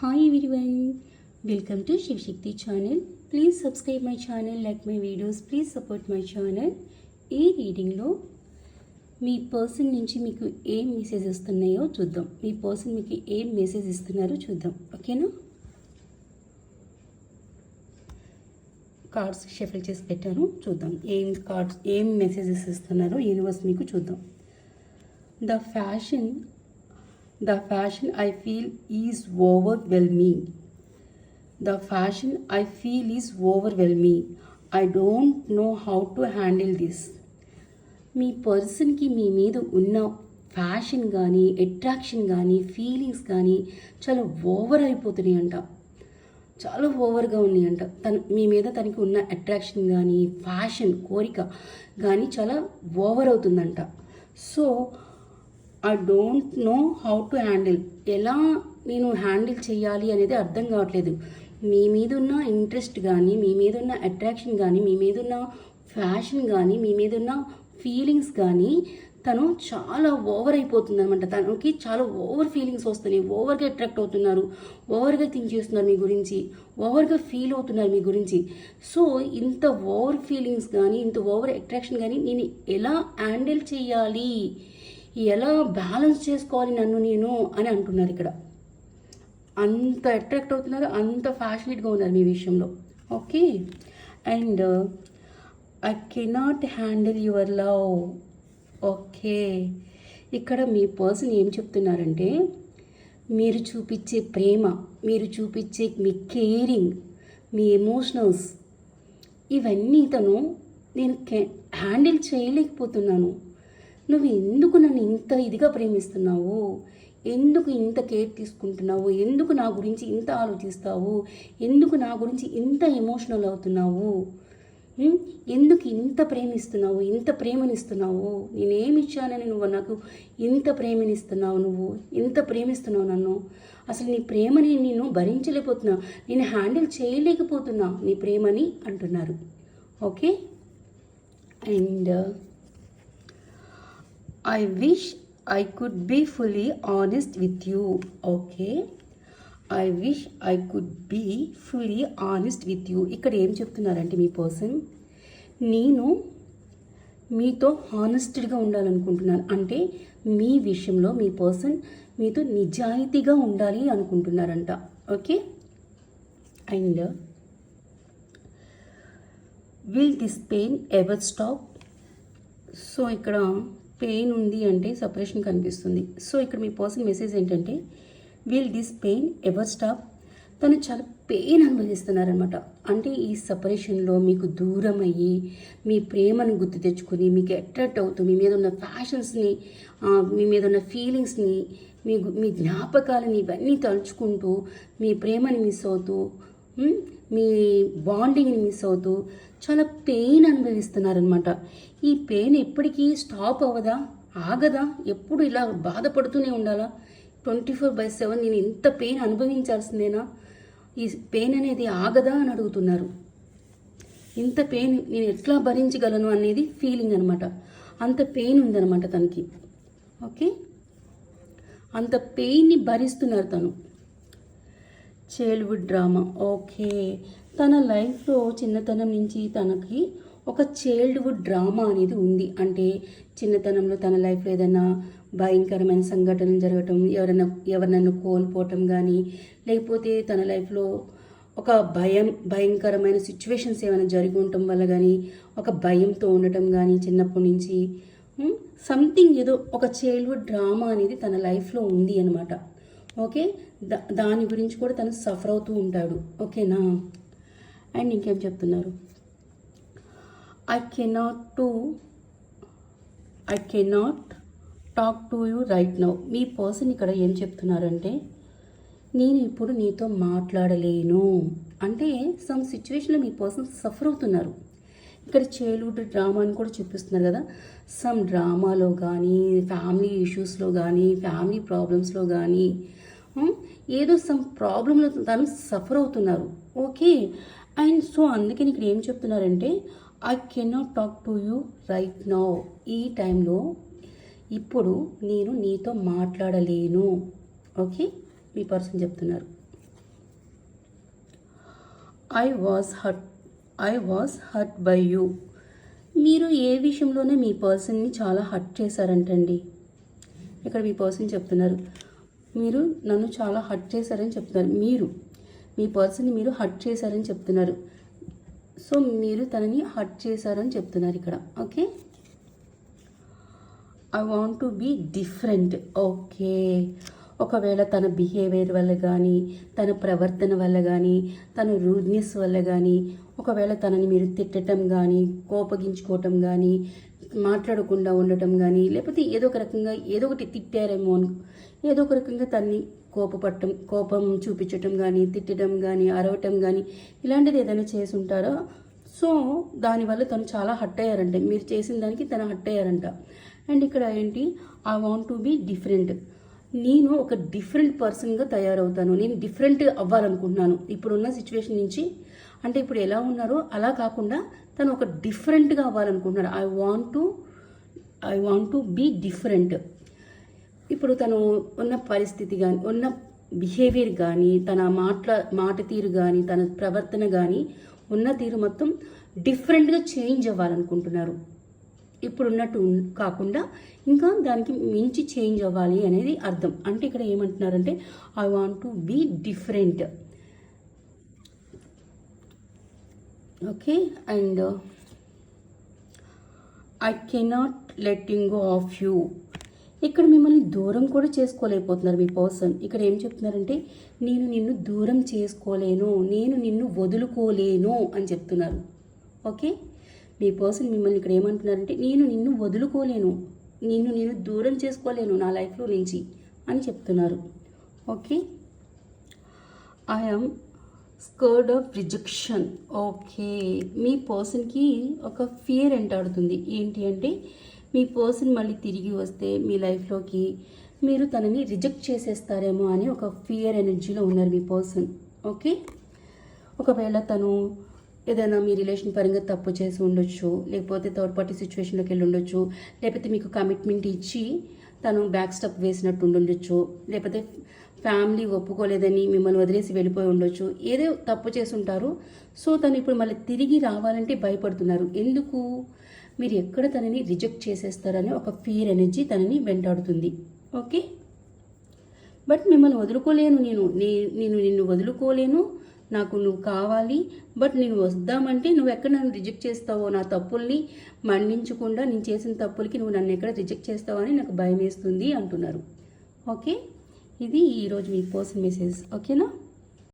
Hi everyone welcome to Shivashakti channel please subscribe my channel like my videos please support my channel ఈ రీడింగ్లో మీ person నుంచి మీకు ఏం message వస్తున్నాయో చూద్దాం. మీ పర్సన్ మీకు ఏం మెసేజ్ ఇస్తున్నారో చూద్దాం. ఓకేనా కార్డ్స్ షఫల్ చేసి పెట్టాను. చూద్దాం. ఏం కార్డ్స్ ఏం మెసేజెస్ ఇస్తున్నారో యూనివర్స్ మీకు చూద్దాం. The fashion the fashion I feel is overwhelming the fashion I feel is overwhelming I don't know how to handle this మీ పర్సన్కి మీ మీద ఉన్న ఫ్యాషన్ కానీ అట్రాక్షన్ కానీ ఫీలింగ్స్ కానీ చాలా ఓవర్ అయిపోతున్నాయి అంట. చాలా ఓవర్గా ఉన్నాయంట తన మీ మీద తనకి ఉన్న అట్రాక్షన్ కానీ ఫ్యాషన్ కోరిక కానీ చాలా ఓవర్ అవుతుందంట. So I don't know how to handle ఎలా నేను హ్యాండిల్ చేయాలి అనేది అర్థం కావట్లేదు. మీ మీద ఉన్న ఇంట్రెస్ట్ కానీ మీ మీద ఉన్న అట్రాక్షన్ కానీ మీ మీద ఉన్న ఫ్యాషన్ కానీ మీ మీద ఉన్న ఫీలింగ్స్ కానీ తను చాలా ఓవర్ అయిపోతుంది అనమాట తనకి చాలా ఓవర్ ఫీలింగ్స్ వస్తున్నాయి. ఓవర్గా అట్రాక్ట్ అవుతున్నారు. ఓవర్గా థింక్ చేస్తున్నారు మీ గురించి. ఓవర్గా ఫీల్ అవుతున్నారు మీ గురించి. సో ఇంత ఓవర్ ఫీలింగ్స్ కానీ ఇంత ఓవర్ అట్రాక్షన్ కానీ నేను ఎలా హ్యాండిల్ చేయాలి? ఎలా బ్యాలెన్స్ చేసుకోవాలి నన్ను నేను అని అంటున్నారు ఇక్కడ. అంత అట్రాక్ట్ అవుతున్నారు అంత ఫ్యాషనేట్గా ఉన్నారు మీ విషయంలో. Okay and I cannot handle your love okay ఇక్కడ మీ పర్సన్ ఏం చెప్తున్నారంటే మీరు చూపించే ప్రేమ మీరు చూపించే మీ కేరింగ్ మీ ఎమోషనల్స్ ఇవన్నీ తను నేను హ్యాండిల్ చేయలేకపోతున్నాను. నువ్వు ఎందుకు నన్ను ఇంత ఇదిగా ప్రేమిస్తున్నావు? ఎందుకు ఇంత కేర్ తీసుకుంటున్నావు? ఎందుకు నా గురించి ఇంత ఆలోచిస్తావు? ఎందుకు నా గురించి ఇంత ఎమోషనల్ అవుతున్నావు? ఎందుకు ఇంత ప్రేమిస్తున్నావు? ఇంత ప్రేమనిస్తున్నావు? నేనేమిచ్చానని నువ్వు నాకు ఇంత ప్రేమనిస్తున్నావు నువ్వు? ఇంత ప్రేమిస్తున్నావు నన్ను? అసలు నీ ప్రేమని నేను భరించలేకపోతున్నా. నేను హ్యాండిల్ చేయలేకపోతున్నా. నీ ప్రేమని అంటున్నారు. Okay? And I wish I could be fully honest with you okay I wish I could be fully honest with you ఇక్కడ ఏం చెప్తున్నారంటే మీ పర్సన్ నేను మీతో హానెస్ట్గా ఉండాలనుకుంటున్నాను. అంటే మీ విషయంలో మీ పర్సన్ మీతో నిజాయితీగా ఉండాలి అనుకుంటున్నారంట. Okay and will this pain ever stop so ఇక్కడ పెయిన్ ఉంది అంటే సపరేషన్ కనిపిస్తుంది. సో ఇక్కడ మీ పర్సన్ మెసేజ్ ఏంటంటే will this pain ever stop తను చాలా పెయిన్ అనుభవిస్తున్నారనమాట అంటే ఈ సపరేషన్లో మీకు దూరం అయ్యి మీ ప్రేమను గుర్తు తెచ్చుకొని మీకు అట్రాక్ట్ అవుతూ మీ మీద ఉన్న ఫ్యాషన్స్ని మీ మీద ఉన్న ఫీలింగ్స్ని మీ మీ జ్ఞాపకాలని ఇవన్నీ తలుచుకుంటూ మీ ప్రేమని మిస్ అవుతూ మీ బాండింగ్ని మిస్ అవుతూ చాలా పెయిన్ అనుభవిస్తున్నారనమాట ఈ పెయిన్ ఎప్పటికీ స్టాప్ అవ్వదా? ఆగదా? ఎప్పుడు ఇలా బాధపడుతూనే ఉండాలా? ట్వంటీ ఫోర్ బై సెవెన్ నేను ఇంత పెయిన్ అనుభవించాల్సిందేనా? ఈ పెయిన్ అనేది ఆగదా అని అడుగుతున్నారు. ఇంత పెయిన్ నేను ఎట్లా భరించగలను అనేది ఫీలింగ్ అనమాట అంత పెయిన్ ఉందన్నమాట తనకి. ఓకే? అంత పెయిన్ని భరిస్తున్నారు తను. చైల్డ్హుడ్ డ్రామా ఓకే తన లైఫ్లో చిన్నతనం నుంచి తనకి ఒక చైల్డ్హుడ్ డ్రామా అనేది ఉంది. అంటే చిన్నతనంలో తన లైఫ్లో ఏదైనా భయంకరమైన సంఘటనలు జరగటం ఎవరైనా ఎవరినైనా కోల్పోవటం కానీ లేకపోతే తన లైఫ్లో ఒక భయం భయంకరమైన సిచ్యువేషన్స్ ఏమైనా జరిగి ఉండటం వల్ల కానీ ఒక భయంతో ఉండటం కానీ చిన్నప్పటి నుంచి సంథింగ్ ఏదో ఒక చైల్డ్హుడ్ డ్రామా అనేది తన లైఫ్లో ఉంది అనమాట ఓకే దాని గురించి కూడా తను సఫర్ అవుతూ ఉంటాడు. ఓకేనా? అండ్ ఇంకేం చెప్తున్నారు? I cannot to I cannot talk to you right now me person ఇక్కడ ఏం చెప్తున్నారంటే నేను ఇప్పుడు నీతో మాట్లాడలేను. అంటే సమ్ సిచ్యువేషన్లో మీ పర్సన్ సఫర్ అవుతున్నారు. ఇక్కడ చైల్డ్హుడ్ డ్రామా అని కూడా చూపిస్తున్నారు కదా. సమ్ డ్రామాలో కానీ ఫ్యామిలీ ఇష్యూస్లో కానీ ఫ్యామిలీ ప్రాబ్లమ్స్లో కానీ Hmm? ఏదో సమ్ ప్రాబ్లంలో తను సఫర్ అవుతున్నారు. ఓకే అండ్ సో అందుకని ఇక్కడ ఏం చెప్తున్నారంటే I cannot talk to you right now ఈ టైంలో ఇప్పుడు నేను నీతో మాట్లాడలేను. ఓకే మీ పర్సన్ చెప్తున్నారు. I was hurt I was hurt by you మీరు ఏ విషయంలోనే మీ పర్సన్ని చాలా హర్ట్ చేశారంటండి. ఇక్కడ మీ పర్సన్ చెప్తున్నారు. మీరు నన్ను చాలా హర్ట్ చేశారని చెప్తున్నారు. మీరు మీ పర్సన్ని మీరు హర్ట్ చేశారని చెప్తున్నారు. సో మీరు తనని హర్ట్ చేశారని చెప్తున్నారు ఇక్కడ. Okay? I want to be different okay. ఒకవేళ తన బిహేవియర్ వల్ల కానీ తన ప్రవర్తన వల్ల కానీ తన రూడ్నెస్ వల్ల కానీ ఒకవేళ తనని మీరు తిట్టడం కానీ కోపగించుకోవటం కానీ మాట్లాడకుండా ఉండటం కానీ లేకపోతే ఏదో ఒక రకంగా ఏదో ఒకటి తిట్టారేమో అను ఏదో ఒక రకంగా తన్ని కోపపట్టడం కోపం చూపించటం కానీ తిట్టడం కానీ అరవటం కానీ ఇలాంటిది ఏదైనా చేసి ఉంటారో సో దానివల్ల తను చాలా హట్ అయ్యారంట. మీరు చేసిన దానికి తను హట్ అయ్యారంట. అండ్ ఇక్కడ ఏంటి? I want to be different నేను ఒక డిఫరెంట్ పర్సన్గా తయారవుతాను. నేను డిఫరెంట్ అవ్వాలనుకుంటున్నాను. ఇప్పుడున్న సిచ్యువేషన్ నుంచి అంటే ఇప్పుడు ఎలా ఉన్నారో అలా కాకుండా తను ఒక డిఫరెంట్గా అవ్వాలనుకుంటున్నాడు. I want to I want to be different ఇప్పుడు తను ఉన్న పరిస్థితి కానీ ఉన్న బిహేవియర్ కానీ తన మాట్లా మాట తీరు కానీ తన ప్రవర్తన కానీ ఉన్న తీరు మొత్తం డిఫరెంట్గా చేంజ్ అవ్వాలనుకుంటున్నారు. ఇప్పుడున్నట్టు కాకుండా ఇంకా దానికి మించి చేంజ్ అవ్వాలి అనేది అర్థం. అంటే ఇక్కడ ఏమంటున్నారంటే I want to be different okay and I cannot letting go of you ఇక్కడ మిమ్మల్ని దూరం కూడా చేసుకోలేకపోతున్నారు మీ పర్సన్. ఇక్కడ ఏం చెప్తున్నారంటే నేను నిన్ను దూరం చేసుకోలేను నేను నిన్ను వదులుకోలేను అని చెప్తున్నారు. ఓకే మీ పర్సన్ మిమ్మల్ని ఇక్కడ ఏమంటున్నారంటే నేను నిన్ను వదులుకోలేను. నిన్ను నేను దూరం చేసుకోలేను నా లైఫ్లో నుంచి అని చెప్తున్నారు. Okay? I'm scared of rejection okay. మీ పర్సన్కి ఒక ఫియర్ ఎంటాడుతుంది ఏంటి అంటే మీ పర్సన్ మళ్ళీ తిరిగి వస్తే మీ లైఫ్లోకి మీరు తనని రిజెక్ట్ చేసేస్తారేమో అని ఒక ఫియర్ ఎనర్జీలో ఉన్నారు మీ పర్సన్. ఓకే? ఒకవేళ తను ఏదైనా మీ రిలేషన్ పరంగా తప్పు చేసి ఉండొచ్చు లేకపోతే థర్డ్ పార్టీ సిచ్యువేషన్లోకి వెళ్ళి ఉండొచ్చు లేకపోతే మీకు కమిట్మెంట్ ఇచ్చి తను బ్యాక్ స్టెప్ వేసినట్టు ఉండొచ్చు లేకపోతే ఫ్యామిలీ ఒప్పుకోలేదని మిమ్మల్ని వదిలేసి వెళ్ళిపోయి ఉండొచ్చు ఏదో తప్పు చేసి ఉంటారు. సో తను ఇప్పుడు మళ్ళీ తిరిగి రావాలంటే భయపడుతున్నారు. ఎందుకు? మీరు ఎక్కడ తనని రిజెక్ట్ చేసేస్తారని ఒక ఫియర్ ఎనర్జీ తనని వెంటాడుతుంది. ఓకే బట్ మిమ్మల్ని వదులుకోలేను నేను. నేను నిన్ను వదులుకోలేను. నాకు నువ్వు కావాలి బట్ నేను వద్దామంటే నువ్వు ఎక్కడ నన్ను రిజెక్ట్ చేస్తావో నా తప్పుల్ని మన్నించకుండా నేను చేసిన తప్పులకి నువ్వు నన్ను ఎక్కడ రిజెక్ట్ చేస్తావో అని నాకు భయం వేస్తుంది అంటున్నారు. ఓకే? ఇది ఈరోజు మీ పర్సన్ మెసేజ్ ఓకేనా?